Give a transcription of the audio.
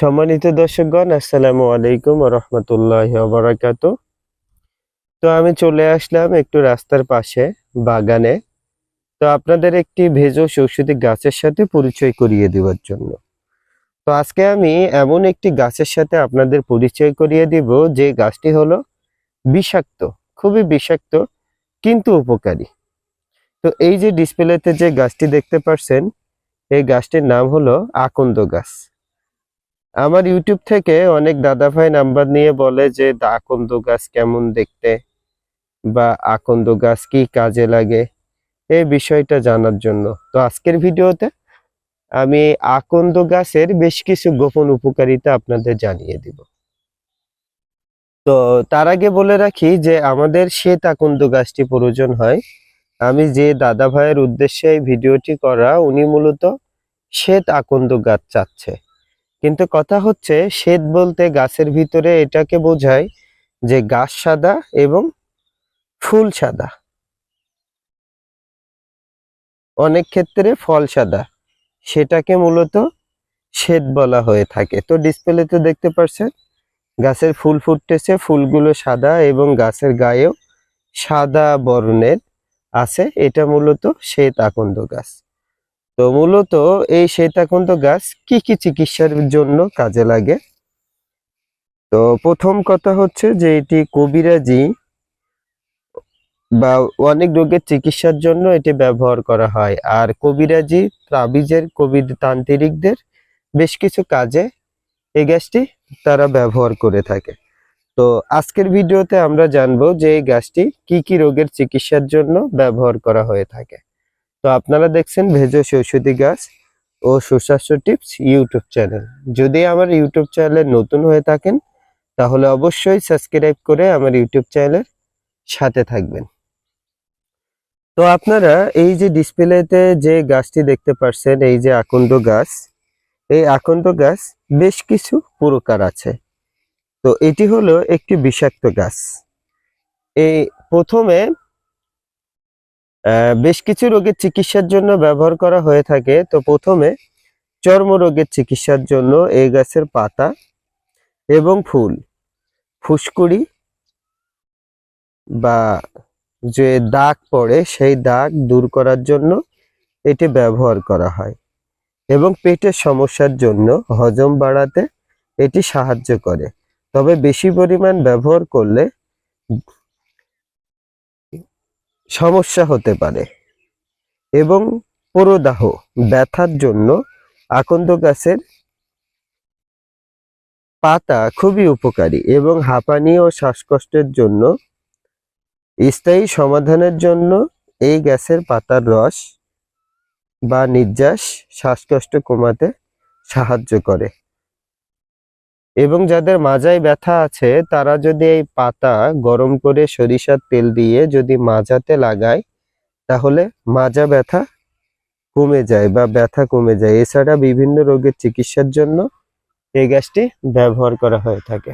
সম্মানিত দর্শকগণ, আসসালামু আলাইকুম রহমতুল্লাহ বারাকাত তো আমি চলে আসলাম একটু রাস্তার পাশে, বাগানে। তো আপনাদের একটি ভেষজ ঔষধি গাছের সাথে পরিচয় করিয়ে দেওয়ার জন্য। তো আজকে আমি এমন একটি গাছের সাথে আপনাদের পরিচয় করিয়ে দিব, যে গাছটি হলো বিষাক্ত, খুবই বিষাক্ত, কিন্তু উপকারী। তো এই যে ডিসপ্লেতে যে গাছটি দেখতে পাচ্ছেন এই গাছটির নাম হলো আকন্দ গাছ। আমার ইউটিউব থেকে অনেক দাদা ভাই নাম্বার নিয়ে বলে যে আকন্দ গাছ কেমন দেখতে? বা আকন্দ গাছ কি কাজে লাগে? এই বিষয়টা জানার জন্য। তো আজকের ভিডিওতে আমি আকন্দ গাছের বেশ কিছু গোপন উপকারিতা আপনাদের জানিয়ে দিব। তো তার আগে বলে রাখি যে, আমাদের শ্বেত আকন্দ গাছটি প্রয়োজন হয়। আমি যে দাদা ভাইয়ের উদ্দেশ্যে এই ভিডিওটি করা, উনি মূলত শ্বেত আকন্দ গাছ চাচ্ছে। কিন্তু কথা হচ্ছে, শ্বেত বলতে গাছের ভিতরে এটাকে বোঝায় যে গাছ সাদা এবং ফুল সাদা। অনেক ক্ষেত্রে ফল সাদা। সেটাকে মূলত শ্বেত বলা হয়ে থাকে। তো ডিসপ্লে ডিসপ্লেতে দেখতে পাচ্ছেন গাছের ফুল ফুটতেছে, ফুলগুলো সাদা এবং গাছের গায়েও সাদা বর্ণের আছে। এটা মূলত শ্বেত আকন্দ গাছ। তো মূলত এই শ্বেতাকুন্দ গাছ কি কি চিকিৎসার জন্য কাজে লাগে? তো প্রথম কথা হচ্ছে যে এটি কবিরাজি বা অনেক রোগের চিকিৎসার জন্য এটি ব্যবহার করা হয়। আর কবিরাজি, তাবিজের কবি তান্ত্রিকদের বেশ কিছু কাজে এই গাছটি তারা ব্যবহার করে থাকে। তো আজকের ভিডিওতে আমরা জানব যে এই গাছটি কি কি রোগের চিকিৎসার জন্য ব্যবহার করা হয়ে থাকে। তো আপনারা দেখছেন ভেজস ঔষধি গাছ ও সুস্বাস্থ্য টিপস ইউটিউব চ্যানেল। যদি আমার ইউটিউব চ্যানেলে নতুন হয়ে থাকেন, তাহলে অবশ্যই সাবস্ক্রাইব করে আমার ইউটিউব চ্যানেলের সাথে থাকবেন। তো আপনারা এই যে ডিসপ্লেতে যে গাছটি দেখতে পাচ্ছেন এই যে আকন্দ গাছ, এই আকন্দ গাছ বেশ কিছু প্রকার আছে। তো এটি হলো একটি বিষাক্ত গাছ। এই প্রথমে বেশ কিছু রোগের চিকিৎসার জন্য ব্যবহার করা হয়ে থাকে। তো প্রথমে চর্মরোগের চিকিৎসার জন্য এই গাছের পাতা এবং ফুল, ফুসকুড়ি বা যে দাগ পড়ে সেই দাগ দূর করার জন্য এটি ব্যবহার করা হয় এবং পেটের সমস্যার জন্য হজম বাড়াতে এটি সাহায্য করে। তবে বেশি পরিমাণ ব্যবহার করলে সমস্যা হতে পারে। এবং প্রদাহ, ব্যথার জন্য আকন্দ গাছের পাতা খুবই উপকারী এবং হাঁপানি ও শ্বাসকষ্টের জন্য, স্থায়ী সমাধানের জন্য এই গাছের পাতার রস বা নির্যাস শ্বাসকষ্ট কমাতে সাহায্য করে। এবং যাদের মাজায় ব্যথা আছে, তারা যদি এই পাতা গরম করে সরিষার তেল দিয়ে যদি মাজাতে লাগায়, তাহলে মাজা ব্যথা কমে যায় বা ব্যথা কমে যায়। এছাড়া বিভিন্ন রোগের চিকিৎসার জন্য এই গ্যাসটি ব্যবহার করা হয়ে থাকে।